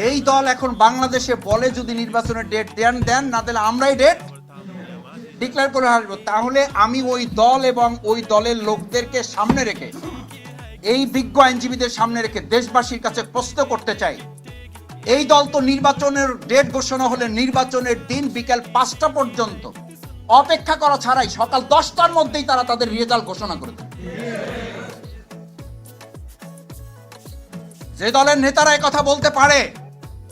এই দল এখন বাংলাদেশে বলে যদি নির্বাচনের ডেট দেন দেন, না দিলে আমরাই ডেট ডিক্লেয়ার করে আসব। তাহলে আমি ওই দল এবং ওই দলের লোকদেরকে সামনে রেখে, এই বিজ্ঞ আইনজীবীদের সামনে রেখে দেশবাসীর কাছে প্রশ্ন করতে চাই। এই দল তো নির্বাচনের ডেট ঘোষণা হলে নির্বাচনের দিন বিকাল পাঁচটা পর্যন্ত অপেক্ষা করা ছাড়াই সকাল দশটার মধ্যেই তারা তাদের রেজাল্ট ঘোষণা করে দেয়। যে দলের নেতারা কথা বলতে পারে